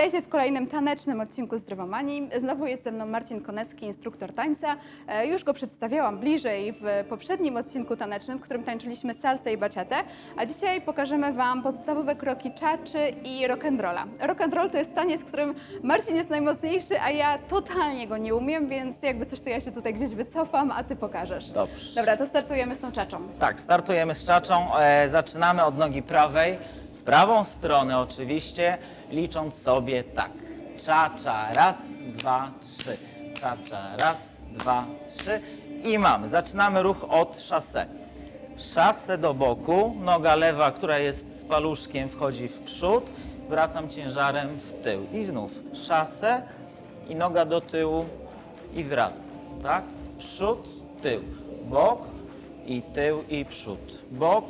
Witajcie w kolejnym tanecznym odcinku Zdrowomanii. Znowu jest ze mną Marcin Konecki, instruktor tańca. E, Już go przedstawiałam bliżej w poprzednim odcinku tanecznym, w którym tańczyliśmy salsę i baciatę, a dzisiaj pokażemy Wam podstawowe kroki czaczy i rock'n'rolla. Rock'n'roll to jest taniec, w którym Marcin jest najmocniejszy, a ja totalnie go nie umiem, więc jakby coś, to ja się tutaj gdzieś wycofam, a Ty pokażesz. Dobrze. Dobra, to startujemy z tą czaczą. Tak, startujemy z czaczą. E, zaczynamy od nogi prawej, w prawą stronę oczywiście, licząc sobie tak. Czacza, raz, dwa, trzy. Czacza, raz, dwa, trzy. I mamy. Zaczynamy ruch od szase. Szasę do boku, noga lewa, która jest z paluszkiem, wchodzi w przód. Wracam ciężarem w tył. I znów szasę i noga do tyłu i wracam. Tak? Przód, tył. Bok, i tył, i przód. Bok,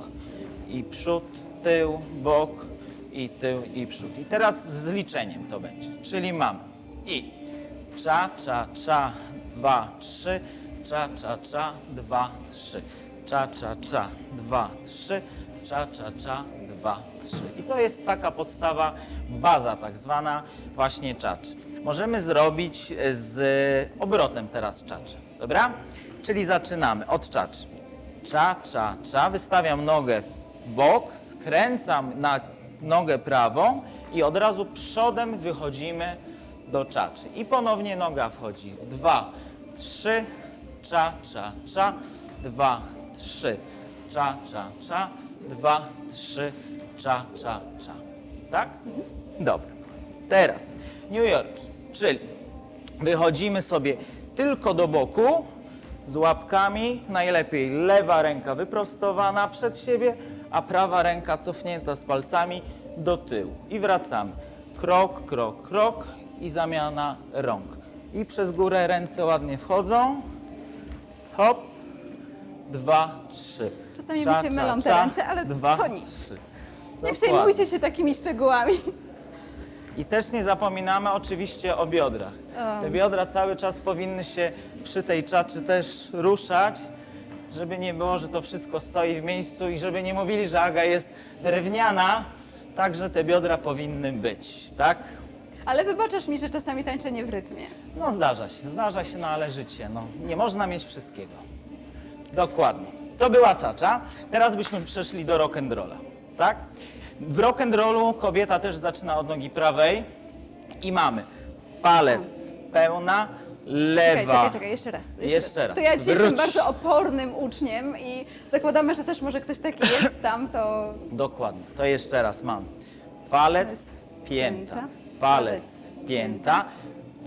i przód, tył, bok, i tył, i przód. I teraz z liczeniem to będzie. Czyli mamy i cza, cza, cza, dwa, trzy, cza, cza, cza, dwa, trzy. Cza, cza, cza, dwa, trzy, cza, cza, cza, dwa, trzy. I to jest taka podstawa, baza tak zwana właśnie czacz. Możemy zrobić z obrotem teraz czaczy, dobra? Czyli zaczynamy od czaczy. Cza, cza, cza. Wystawiam nogę w bok, skręcam na nogę prawą i od razu przodem wychodzimy do czaczy. I ponownie noga wchodzi w dwa, trzy, cza, cza, cza, dwa, trzy, cza, cza, cza, dwa, trzy, cza, cza, cza. Tak? Dobra. Teraz New York, czyli wychodzimy sobie tylko do boku z łapkami, najlepiej lewa ręka wyprostowana przed siebie, a prawa ręka cofnięta z palcami do tyłu. I wracamy. Krok, krok, krok i zamiana rąk. I przez górę ręce ładnie wchodzą. Hop, dwa, trzy. Czasami mi Cza, się cza, mylą te ręce, ale dwa, to nic. trzy. Nie przejmujcie się takimi szczegółami. I też nie zapominamy oczywiście o biodrach. Te biodra cały czas powinny się przy tej czaczy też ruszać, żeby nie było, że to wszystko stoi w miejscu i żeby nie mówili, że Aga jest drewniana, także te biodra powinny być, tak? Ale wybaczasz mi, że czasami tańczę nie w rytmie. No zdarza się, zdarza się, no ale życie, no nie można mieć wszystkiego. Dokładnie. To była czacza. Teraz byśmy przeszli do rock'n'rolla, tak? W rock'n'rollu kobieta też zaczyna od nogi prawej i mamy palec pełna, lewa. Czekaj, czekaj, czekaj, jeszcze raz. Jeszcze raz. To ja dzisiaj Wróć. jestem bardzo opornym uczniem i zakładamy, że też może ktoś taki jest tam, to Dokładnie. To jeszcze raz mam. Palec, pięta, pięta, palec, pięta,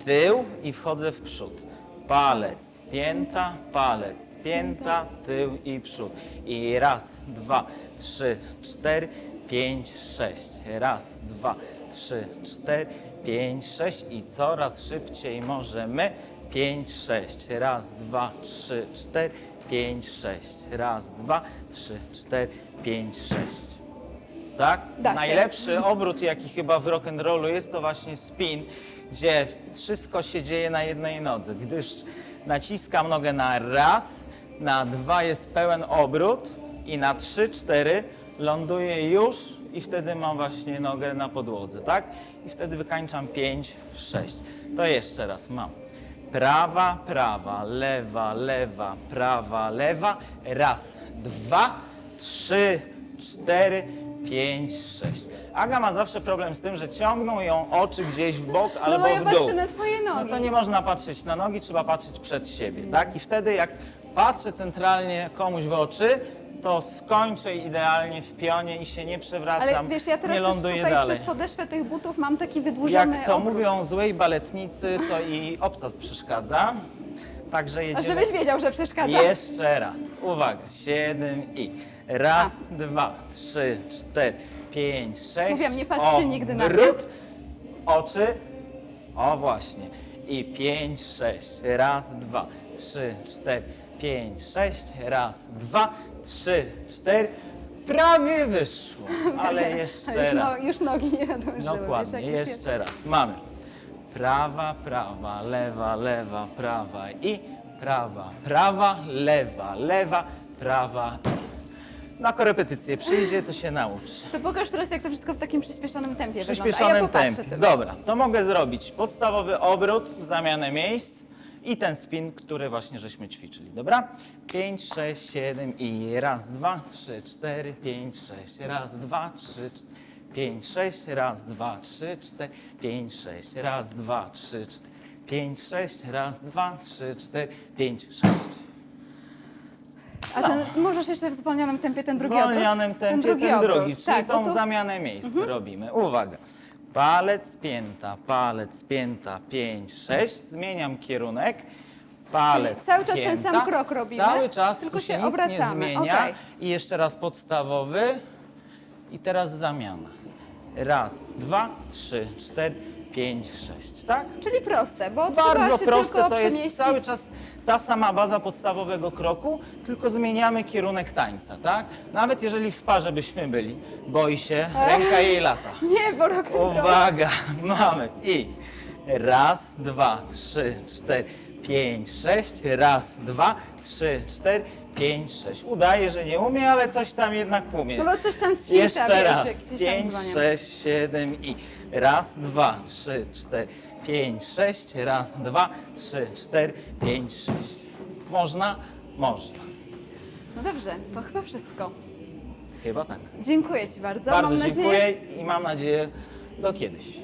tył i wchodzę w przód. Palec, pięta, palec, pięta, tył i przód. I raz, dwa, trzy, cztery, pięć, sześć. Raz, dwa, trzy, cztery, pięć, sześć i coraz szybciej możemy. Pięć, sześć. Raz, dwa, trzy, cztery, pięć, sześć. Raz, dwa, trzy, cztery, pięć, sześć. Tak? Da się. Najlepszy obrót, jaki chyba w rock'n'rollu jest, to właśnie spin, gdzie wszystko się dzieje na jednej nodze, gdyż naciskam nogę na raz, na dwa jest pełen obrót i na trzy, cztery ląduję już i wtedy mam właśnie nogę na podłodze, tak? I wtedy wykańczam pięć, sześć. To jeszcze raz mam. Prawa, prawa, lewa, lewa, prawa, lewa. Raz, dwa, trzy, cztery, pięć, sześć. Aga ma zawsze problem z tym, że ciągną ją oczy gdzieś w bok albo no bo ja w dół. patrzę na twoje No nogi. to nie można patrzeć na nogi, trzeba patrzeć przed siebie, tak? I wtedy jak patrzę centralnie komuś w oczy, to skończę idealnie w pionie i się nie przewracam, Ale wiesz, ja teraz nie też ląduję tutaj dalej. przez podeszwę tych butów mam taki wydłużony Jak to obrót. mówią złej baletnicy, to i obcas przeszkadza. Także jedziemy żebyś wiedział, że przeszkadza. jeszcze raz. Uwaga, siedem i raz, dwa, trzy, cztery, pięć, sześć. Mówiłam, nie patrzcie nigdy na. Obrót, oczy. O właśnie. I pięć, sześć. Raz, dwa, trzy, cztery, pięć, sześć. Raz, dwa, trzy, cztery. Prawie wyszło, ale jeszcze już, raz. no, już nogi nie nadążyły. Dokładnie, jeszcze raz. Mamy prawa, prawa, lewa, lewa, prawa i prawa, prawa, lewa, lewa, prawa. na korepetycję przyjdzie, to się nauczy. To pokaż teraz, jak to wszystko w takim przyspieszonym tempie W wygląda. A ja przyspieszonym tempie. tylko. Dobra, to mogę zrobić podstawowy obrót, zamianę miejsc i ten spin, który właśnie żeśmy ćwiczyli. Dobra? 5, 6, 7 i raz, dwa, trzy, cztery, pięć, sześć, raz, dwa, trzy, cztery, pięć, sześć, raz, dwa, trzy, cztery, pięć, sześć, raz, dwa, trzy, cztery, pięć, sześć, raz, dwa, trzy, cztery, pięć, sześć. A ten, możesz jeszcze w zwolnionym tempie ten W drugi obrót? zwolnionym tempie ten drugi, obrót. czyli tak, tą bo tu- zamianę miejsc robimy. Uwaga. Palec, pięta, palec, pięta, 5, 6. Zmieniam kierunek. Palec, Czyli cały czas ten pięta. sam krok robimy, Cały czas tylko tu się się nic nie obracamy. zmienia. Okej. I jeszcze raz podstawowy. I teraz zamiana. Raz, dwa, trzy, cztery, pięć, sześć. Tak? Czyli proste, bo trzeba Bardzo się proste tylko to jest przemieścić. cały czas ta sama baza podstawowego kroku, tylko zmieniamy kierunek tańca, tak? Nawet jeżeli w parze byśmy byli, boi się, ręka jej lata. Nie, bo rok Uwaga, mamy i raz, dwa, trzy, cztery, pięć, sześć, raz, dwa, trzy, cztery, pięć, sześć. Udaje, że nie umie, ale coś tam jednak umie. No bo coś tam świta, Jeszcze wiesz, raz. gdzieś tam 5, dzwonią. 6, 7 i raz, dwa, trzy, cztery, pięć, sześć, raz, dwa, trzy, cztery, pięć, sześć. Można? Można. No dobrze, to chyba wszystko. Chyba tak. Dziękuję Ci bardzo. Bardzo mam nadzieję, dziękuję i mam nadzieję do kiedyś.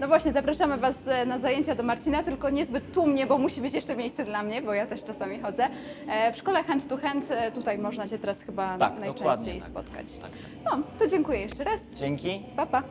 No właśnie, zapraszamy Was e, na zajęcia do Marcina, tylko niezbyt tłumnie, bo musi być jeszcze miejsce dla mnie, bo ja też czasami chodzę. E, W szkole Hand to Hand e, tutaj można Cię teraz chyba Tak, najczęściej tak. spotkać. Tak, tak. No, to dziękuję jeszcze raz. Dzięki. Pa, pa.